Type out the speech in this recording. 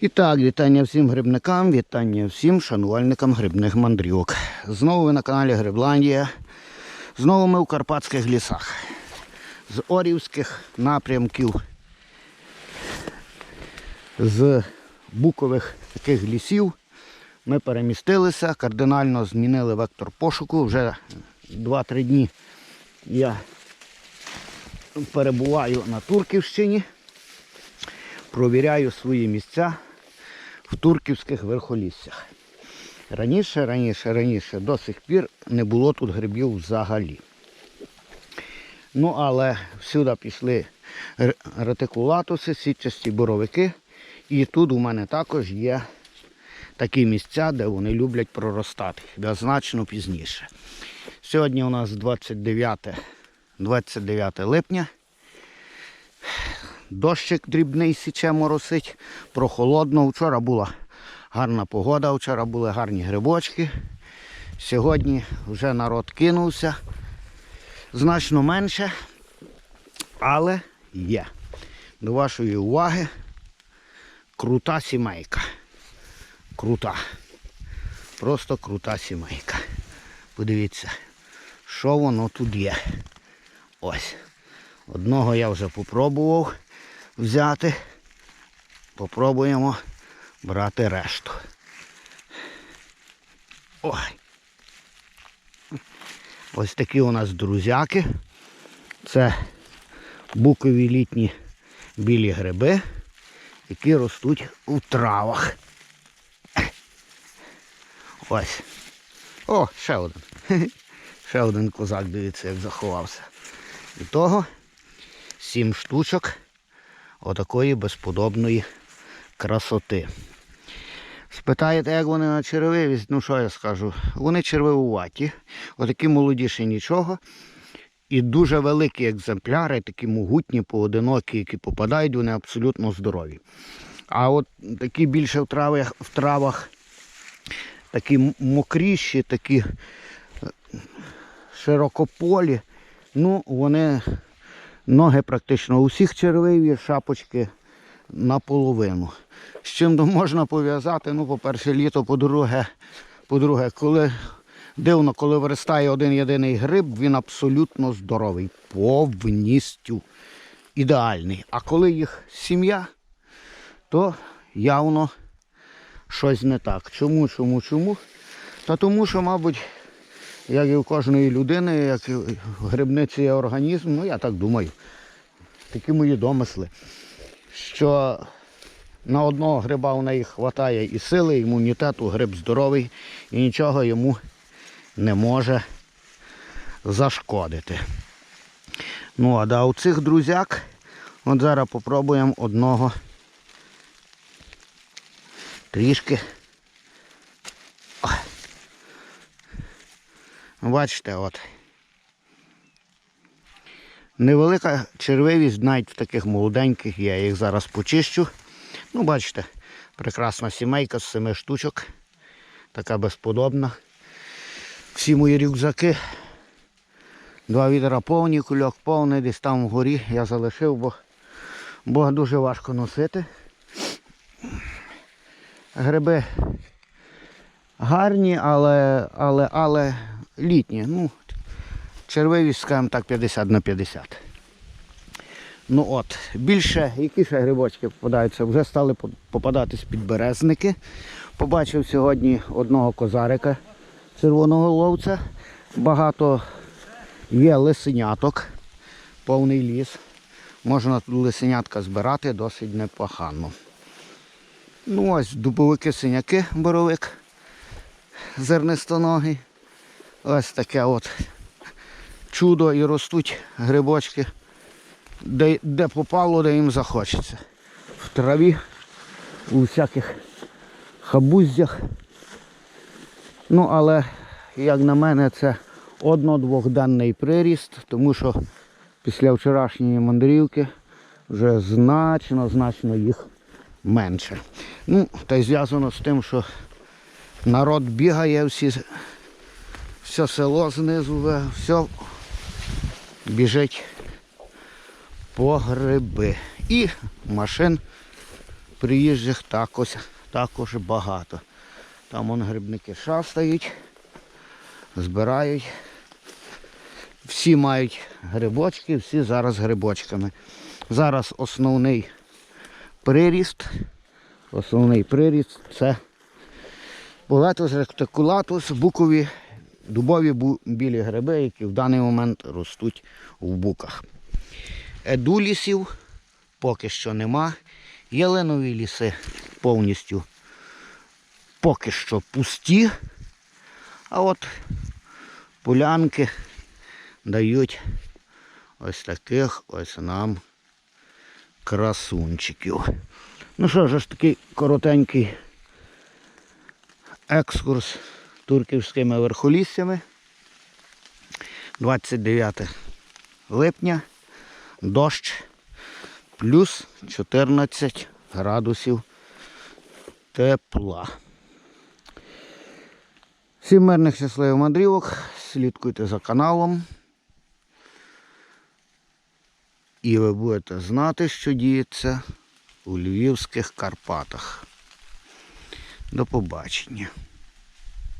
І так, вітання всім грибникам, вітання всім шанувальникам грибних мандрівок. Знову ви на каналі Грибландія. Знову ми в Карпатських лісах. З Орівських напрямків, з букових таких лісів ми перемістилися, кардинально змінили вектор пошуку. Вже 2-3 дні я перебуваю на Турківщині провіряю свої місця в турківських верхоліссях. Раніше, раніше, раніше до сих пір не було тут грибів взагалі. Ну, але всюди пішли ретикулатуси, сітчасті боровики. І тут у мене також є такі місця, де вони люблять проростати, де значно пізніше. Сьогодні у нас 29, 29 липня. Дощик дрібний січе моросить, прохолодно. Вчора була гарна погода, вчора були гарні грибочки. Сьогодні вже народ кинувся. Значно менше, але є. До вашої уваги крута сімейка. Крута. Просто крута сімейка. Подивіться, що воно тут є. Ось. Одного я вже попробував взяти. Попробуємо брати решту. Ой. Ось такі у нас друзяки. Це букові літні білі гриби, які ростуть у травах. Ось. О, ще один. Ще один козак, дивіться, як заховався. І того сім штучок отакої безподобної красоти. Спитаєте, як вони на червивість? Ну що я скажу? Вони червивуваті, отакі молодіші нічого. І дуже великі екземпляри, такі могутні, поодинокі, які попадають, вони абсолютно здорові. А от такі більше в травах, в травах такі мокріші, такі е, широкополі, ну, вони ноги практично у всіх червиві, шапочки наполовину. З чим можна пов'язати? Ну, по-перше, літо, по-друге, по-друге, коли дивно, коли виростає один єдиний гриб, він абсолютно здоровий, повністю ідеальний. А коли їх сім'я, то явно щось не так. Чому, чому, чому? Та тому, що, мабуть, як і у кожної людини, як і в грибниці є організм, ну я так думаю. Такі мої домисли. Що на одного гриба у неї вистачає і сили, і імунітету, гриб здоровий і нічого йому не може зашкодити. Ну, а да, у цих друзяк, от зараз попробуємо одного трішки. Бачите, от. Невелика червивість навіть в таких молоденьких. Я їх зараз почищу. Ну, бачите, прекрасна сімейка з семи штучок. Така безподобна. Всі мої рюкзаки. Два відра повні, кульок повний, десь там вгорі я залишив, бо, бо дуже важко носити. Гриби гарні, але, але, але літні. Ну, червивість, скажімо так, 50 на 50. Ну от, більше, які ще грибочки попадаються, вже стали по- попадатись підберезники. Побачив сьогодні одного козарика червоного ловця. Багато є лисеняток, повний ліс. Можна тут лисенятка збирати досить непогано. Ну ось дубовики синяки, боровик зернистоногий. Ось таке от чудо і ростуть грибочки, де, де попало, де їм захочеться. В траві, у всяких хабуздях. Ну, але, як на мене, це одно-двохденний приріст, тому що після вчорашньої мандрівки вже значно, значно їх менше. Ну, та й зв'язано з тим, що народ бігає, всі, все село знизу, все біжить по гриби. І машин Приїжджих також, також багато. Там вон грибники шастають, збирають. Всі мають грибочки, всі зараз грибочками. Зараз основний приріст. Основний приріст це Болетус ректикулатус, букові, дубові білі гриби, які в даний момент ростуть в буках. Едулісів поки що нема. Ялинові ліси повністю поки що пусті. А от полянки дають ось таких ось нам красунчиків. Ну що ж, такий коротенький екскурс турківськими верхоліссями. 29 липня, дощ, плюс 14 градусів тепла. Всім мирних щасливих мандрівок, слідкуйте за каналом. І ви будете знати, що діється у Львівських Карпатах. До побачення.